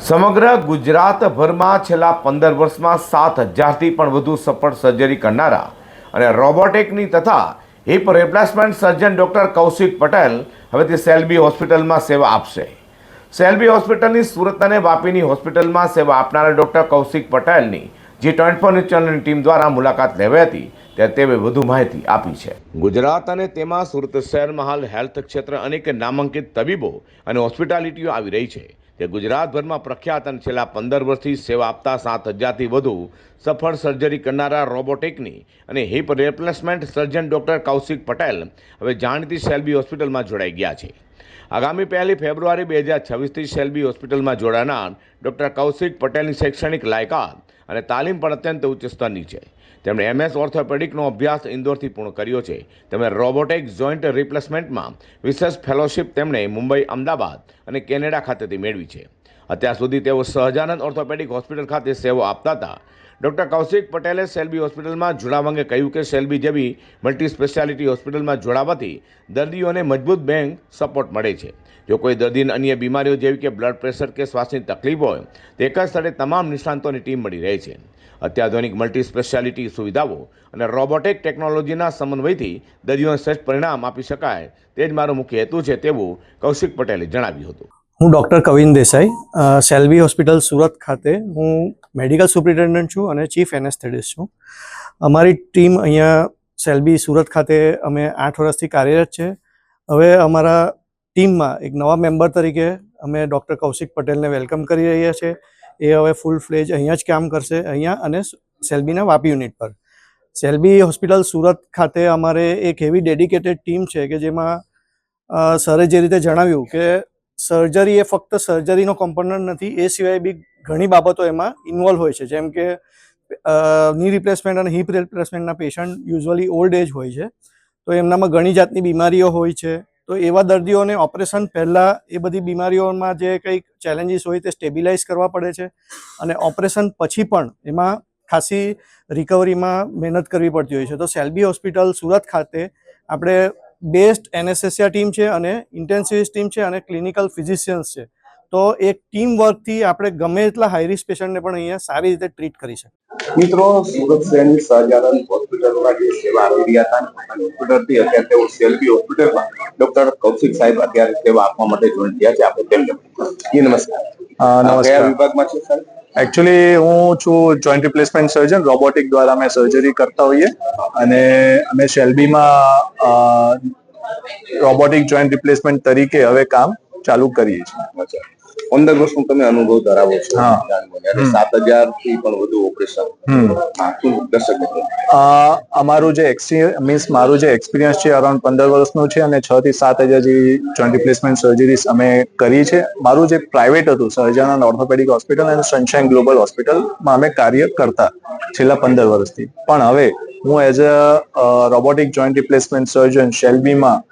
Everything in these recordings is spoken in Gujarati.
સમગ્ર ગુજરાતભરમાં છેલ્લા પંદર વર્ષમાં સાત હજારથી પણ વધુ સફળ સર્જરી કરનારા અને રોબોટિકની તથા hip replacement surgeon doctor Kaushik Patel હવેથી સેલ્બી હોસ્પિટલમાં સેવા આપશે. સેલ્બી હોસ્પિટલની સુરત અને વાપીની હોસ્પિટલમાં સેવા આપનારા ડૉક્ટર કૌશિક પટેલની જે ટ્વેન્ટી ફોર ચેનલની ટીમ દ્વારા મુલાકાત લેવાઈ હતી ત્યારે તેમણે વધુ માહિતી આપી છે. ગુજરાત અને તેમાં સુરત શહેરમાં હાલ હેલ્થ ક્ષેત્ર અનેક નામાંકિત તબીબો અને હોસ્પિટાલિટીઓ આવી રહી છે. તે ગુજરાતભરમાં પ્રખ્યાત અને છેલ્લા પંદર વર્ષથી સેવા આપતા સાત હજારથી વધુ સફળ સર્જરી કરનારા રોબોટિકની અને hip replacement surgeon doctor Kaushik Patel હવે જાણીતી સેલ્બી હોસ્પિટલમાં જોડાઈ ગયા છે. આગામી પહેલી ફેબ્રુઆરી બે હજાર છવ્વીસથી સેલ્બી હોસ્પિટલમાં જોડાનાર ડૉક્ટર કૌશિક પટેલની શૈક્ષણિક લાયકાત અને તાલીમ પણ અત્યંત ઉચ્ચ સ્તરની છે. તેમણે એમએસ ઓર્થોપેડિકનો અભ્યાસ ઇન્દોરથી પૂર્ણ કર્યો છે. તેમણે રોબોટિક જોઈન્ટ રિપ્લેસમેન્ટમાં વિશેષ ફેલોશિપ તેમણે મુંબઈ, અમદાવાદ અને કેનેડા ખાતેથી મેળવી છે. અત્યાર સુધી તેઓ સહજાનંદ ઓર્થોપેડિક હોસ્પિટલ ખાતે સેવા આપતા હતા. ડૉક્ટર કૌશિક પટેલે સેલ્બી હોસ્પિટલમાં જોડાવા અંગે કહ્યું કે સેલ્બી જેવી મલ્ટી સ્પેશિયાલિટી હોસ્પિટલમાં જોડાવાથી દર્દીઓને મજબૂત બેંક સપોર્ટ મળે છે. જો કોઈ દર્દીને અન્ય બીમારીઓ જેવી કે બ્લડ પ્રેશર કે શ્વાસની તકલીફ હોય, તો એક જ સ્થળે તમામ નિષ્ણાંતોની ટીમ મળી રહે છે. અત્યાધુનિક મલ્ટી સ્પેશિયાલિટી સુવિધાઓ અને રોબોટિક ટેકનોલોજીના સમન્વયથી દર્દીઓને શ્રેષ્ઠ પરિણામ આપી શકાય તે જ મારો મુખ્ય હેતુ છે તેવું કૌશિક પટેલે જણાવ્યું હતું. હું ડૉક્ટર કવિન દેસાઈ સેલ્વી હોસ્પિટલ સુરત ખાતે હું મેડિકલ સુપ્રિન્ટેન્ડન્ટ છું અને ચીફ એનેસ્થેટિસ્ટ છું. અમારી ટીમ અહીંયા સેલ્બી સુરત ખાતે અમે આઠ વર્ષથી કાર્યરત છે. હવે અમારા ટીમમાં એક નવા મેમ્બર તરીકે અમે ડૉક્ટર કૌશિક પટેલને વેલકમ કરી રહ્યા છીએ. એ હવે ફૂલ ફ્લેજ અહીંયા જ કામ કરશે અહીંયા અને સેલ્બીના વાપી યુનિટ પર. સેલ્બી હોસ્પિટલ સુરત ખાતે અમારે એક એવી ડેડિકેટેડ ટીમ છે કે જેમાં સરે જે રીતે જણાવ્યું કે સર્જરી એ ફક્ત સર્જરીનો કોમ્પોનન્ટ નથી, એ સિવાય બી ઘણી બાબતો એમાં ઇન્વોલ્વ હોય છે. જેમ કે ની રિપ્લેસમેન્ટ અને હિપ રિપ્લેસમેન્ટના પેશન્ટ યુઝ્યુઅલી ઓલ્ડ એજ હોય છે. તો એમનામાં ઘણી જાતની બીમારીઓ હોય છે. તો એવા દર્દીઓને ઓપરેશન પહેલાં એ બધી બીમારીઓમાં જે કંઈક ચેલેન્જીસ હોય તે સ્ટેબિલાઇઝ કરવા પડે છે અને ઓપરેશન પછી પણ એમાં ખાસી રિકવરીમાં મહેનત કરવી પડતી હોય છે. તો સેલ્બી હોસ્પિટલ સુરત ખાતે આપણે બેસ્ટ એનેસ્થેસિયા ટીમ છે અને ઇન્ટેન્સિવિસ્ટ ટીમ છે અને ક્લિનિકલ ફિઝિશિયન્સ છે. તો એક ટીમ વર્કથી આપણે ગમે એટલા હાઈ રિસ્ક પેશન્ટને પણ અહીંયા સારી રીતે ટ્રીટ કરી શકીએ. મિત્રો, સુરત શહેરની સહજાનંદ હોસ્પિટલમાં જે સેવા આપી રહ્યા હતા હોસ્પિટલથી અત્યારે તેઓ સેલ્ફી હોસ્પિટલમાં ડોક્ટર કૌશિક સાહેબ અત્યારે સેવા આપવા માટે જોઈન થયા છે. આપણે તેમને જી નમસ્કાર. નમસ્કાર. વિભાગમાં છે સર એકચ્યુઅલી હું છું જોઈન્ટ રિપ્લેસમેન્ટ સર્જન રોબોટિક દ્વારા અમે સર્જરી કરતા હોઈએ. અને અમે શેલ્બીમાં રોબોટિક જોઈન્ટ રિપ્લેસમેન્ટ તરીકે હવે કામ ચાલુ કરીએ છીએ. અચ્છા. પંદર વર્ષનો તમે અનુભવ ધરાવો છો. સાત હજારથી પણ વધુ ઓપરેશન શું અમારું જે મીન્સ મારું જે એક્સપિરિયન્સ છે અરાઉન્ડ પંદર વર્ષનું છે અને છ થી સાત હજાર જેવી જોઈન્ટ રિપ્લેસમેન્ટ સર્જરીસ અમે કરી છે. મારું જે પ્રાઇવેટ હતું સહજાનંદ ઓર્થોપેડિક હોસ્પિટલ અને સનશાઇન ગ્લોબલ હોસ્પિટલમાં અમે કાર્ય કરતા છેલ્લા પંદર વર્ષથી. પણ હવે હું as a robotic joint replacement surgeon શેલ્બીમાં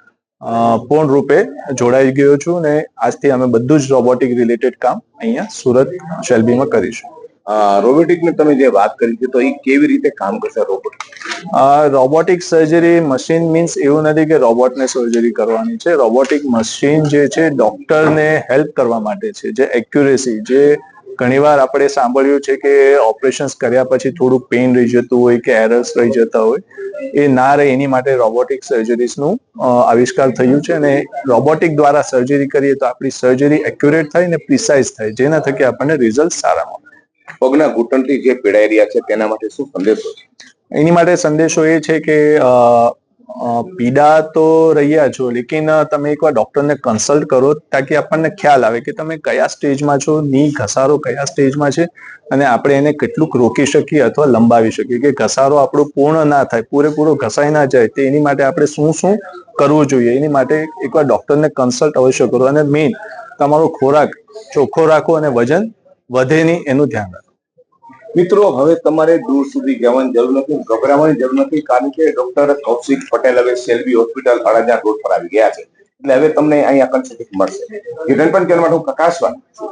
પૂર્ણ રૂપે જોડાઈ ગયો છું અને આજથી અમે બધું જ રોબોટિક રિલેટેડ કામ અહીંયા સુરત શેલ્બીમાં કરીશું. રોબોટિકની તમે જે વાત કરી છે તો એ કેવી રીતે કામ કરશે robot robotic surgery machine means એવું નથી કે રોબોટને સર્જરી કરવાની છે. રોબોટિક મશીન જે છે ડોક્ટરને હેલ્પ કરવા માટે છે. જે એક્યુરેસી જે ઘણીવાર આપણે સાંભળ્યું છે કે ઓપરેશન્સ કર્યા પછી થોડું પેઇન રહી જતું હોય કે એરર્સ રહી જતા હોય એ ના રહે એની માટે રોબોટિક સર્જરીસનું આવિષ્કાર થયું છે અને રોબોટિક દ્વારા સર્જરી કરીએ તો આપણી સર્જરી એક્યુરેટ થાય ને પ્રિસાઇઝ થાય જેના થકી આપણને રિઝલ્ટ સારા મળે. પગના ઘૂંટણથી જે પીડાઈ રહ્યા છે તેના માટે શું સંદેશો છે? એની માટે સંદેશો એ છે કે પીડા તો રહ્યા છો, લેકિન તમે એકવાર ડોક્ટરને કન્સલ્ટ કરો તાકી આપણને ખ્યાલ આવે કે તમે કયા સ્ટેજમાં છો, ની ઘસારો કયા સ્ટેજમાં છે, અને આપણે એને કેટલુંક રોકી શકીએ અથવા લંબાવી શકીએ કે ઘસારો આપણો પૂર્ણ ના થાય, પૂરેપૂરો ઘસાઈ ના જાય, તે એની માટે આપણે શું શું કરવું જોઈએ? એની માટે એકવાર ડોક્ટરને કન્સલ્ટ અવશ્ય કરો. અને મેઇન તમારો ખોરાક, ચોખ્ખો રાખો અને વજન વધે નહીં, એનું ધ્યાન રાખો. મિત્રો, હવે તમારે દૂર સુધી જવાની જરૂર નથી, ગભરાવાની જરૂર નથી, કારણ કે ડોક્ટર કૌશિક પટેલ હવે સેલ્વી હોસ્પિટલ અડાજણ રોડ પર આવી ગયા છે. એટલે હવે તમને અહીંયા કન્સલ્ટ મળશે. હિરણપણ ચેનલ માટે હું પ્રકાશવાન છું.